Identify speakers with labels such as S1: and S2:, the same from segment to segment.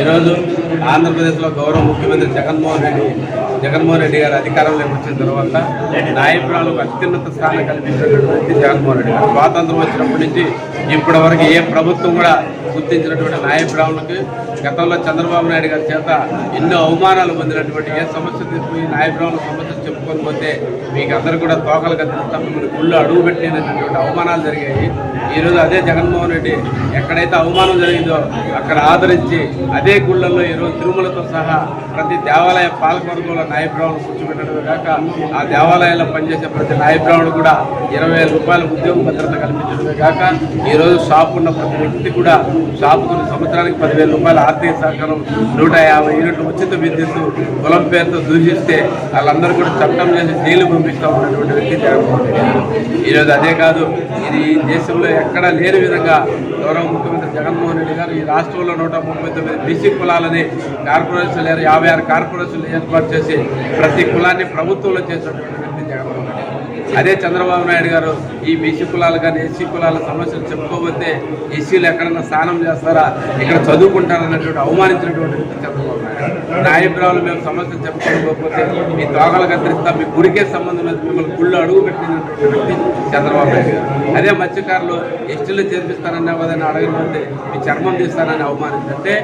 S1: ఈరోజు ఆంధ్రప్రదేశ్లో గౌరవ ముఖ్యమంత్రి జగన్మోహన్ రెడ్డి జగన్మోహన్ రెడ్డి గారు అధికారంలోకి వచ్చిన తర్వాత నాయకురాలకు అత్యున్నత స్థానం కల్పించినటువంటి జగన్మోహన్ రెడ్డి గారు. స్వాతంత్రం వచ్చినప్పటి నుంచి ఇప్పటి వరకు ఏ ప్రభుత్వం కూడా గుర్తించినటువంటి నాయకురావులకు గతంలో చంద్రబాబు నాయుడు గారి చేత ఎన్నో అవమానాలు పొందినటువంటి ఏ సమస్య తీసుకుని నాయకురావుల సమస్యలు చెప్పుకొని పోతే మీకు అందరూ కూడా తోకలు కత్తిస్తాం మిమ్మల్ని గుళ్ళు అడుగు పెట్టినటువంటి అవమానాలు జరిగాయి. ఈరోజు అదే జగన్మోహన్ రెడ్డి ఎక్కడైతే అవమానం జరిగిందో అక్కడ ఆదరించి అదే గుళ్ళల్లో ఈరోజు తిరుమలతో సహా ప్రతి దేవాలయ పాలకవర్గంలో నాయబ్రాహ్మణులు కూర్చోబెట్టడమే కాక ఆ దేవాలయాల్లో పనిచేసే ప్రతి నాయబ్రాహ్మణుడు కూడా ఇరవై రూపాయల ఉద్యోగ భద్రత కల్పించడమే కాక ఈరోజు షాప్ ఉన్న ప్రతి వ్యక్తి కూడా షాపుకు సంవత్సరానికి పదివేల రూపాయల ఆర్థిక సహకారం నూట యాభై యూనిట్లు ఉచిత విద్యుత్తు కులం పేరుతో దూషిస్తే వాళ్ళందరూ కూడా చట్టం చేసి జైలు పంపిస్తూ ఉన్నటువంటి వ్యక్తి జగన్మోహన్ రెడ్డి ఈరోజు అదే కాదు ఇది దేశంలో ఎక్కడా లేని విధంగా గౌరవ ముఖ్యమంత్రి జగన్మోహన్ రెడ్డి గారు ఈ రాష్ట్రంలో నూట ముప్పై తొమ్మిది బీసీ కులాలని కార్పొరేషన్లు యాభై ఆరు కార్పొరేషన్లు ఏర్పాటు చేసి ప్రతి కులాన్ని ప్రభుత్వంలో చేసినటువంటి వ్యక్తి జగన్మోహన్ అదే చంద్రబాబు నాయుడు గారు ఈ బీసీ కులాలు కానీ ఎస్సీ కులాల సమస్యలు చెప్పుకోబోతే ఎస్సీలు ఎక్కడన్నా స్నానం చేస్తారా? ఇక్కడ చదువుకుంటారన్నటువంటి అవమానించినటువంటి వ్యక్తి చంద్రబాబు నాయుడు గారు. మేము సమస్యలు చెప్పుకోకపోతే మీ తోకలు కత్తిరిస్తాం మీ గుడికే సంబంధం లేదు మిమ్మల్ని గుళ్ళు అడుగు పెట్టినటువంటి వ్యక్తి చంద్రబాబు నాయుడు గారు. అదే మత్స్యకారులు ఎస్టీలు చేర్పిస్తారన్నా వదని అడగకపోతే మీ చర్మం తీస్తారని అవమానించంటే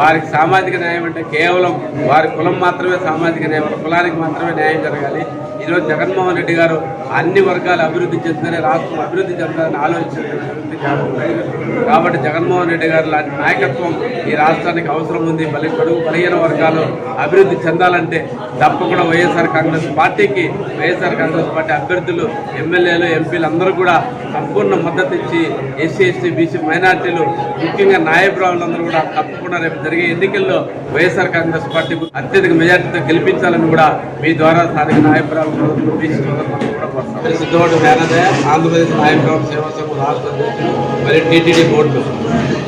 S1: వారికి సామాజిక న్యాయం అంటే కేవలం వారి కులం మాత్రమే సామాజిక న్యాయం కులానికి మాత్రమే న్యాయం జరగాలి. ఈరోజు జగన్మోహన్ రెడ్డి గారు అన్ని వర్గాలు అభివృద్ధి చెందితేనే రాష్ట్రం అభివృద్ధి చెందాలని ఆలోచించారు. కాబట్టి జగన్మోహన్ రెడ్డి గారు లాంటి నాయకత్వం ఈ రాష్ట్రానికి అవసరం ఉంది. బలి బడుగు బలహీన వర్గాలు అభివృద్ధి చెందాలంటే తప్పకుండా వైఎస్ఆర్ కాంగ్రెస్ పార్టీకి వైఎస్ఆర్ కాంగ్రెస్ పార్టీ అభ్యర్థులు ఎమ్మెల్యేలు ఎంపీలు అందరూ కూడా సంపూర్ణ మద్దతు ఇచ్చి ఎస్సీ ఎస్టీ బీసీ మైనార్టీలు ముఖ్యంగా నాయకురావులందరూ కూడా తప్పకుండా రేపు జరిగే ఎన్నికల్లో వైఎస్ఆర్ కాంగ్రెస్ పార్టీ అత్యధిక మెజార్టీతో గెలిపించాలని కూడా మీ ద్వారా స్థానిక इस god Andhra Pradesh high court सेवा संघ राष्ट्र मैं मेरे बोर्ड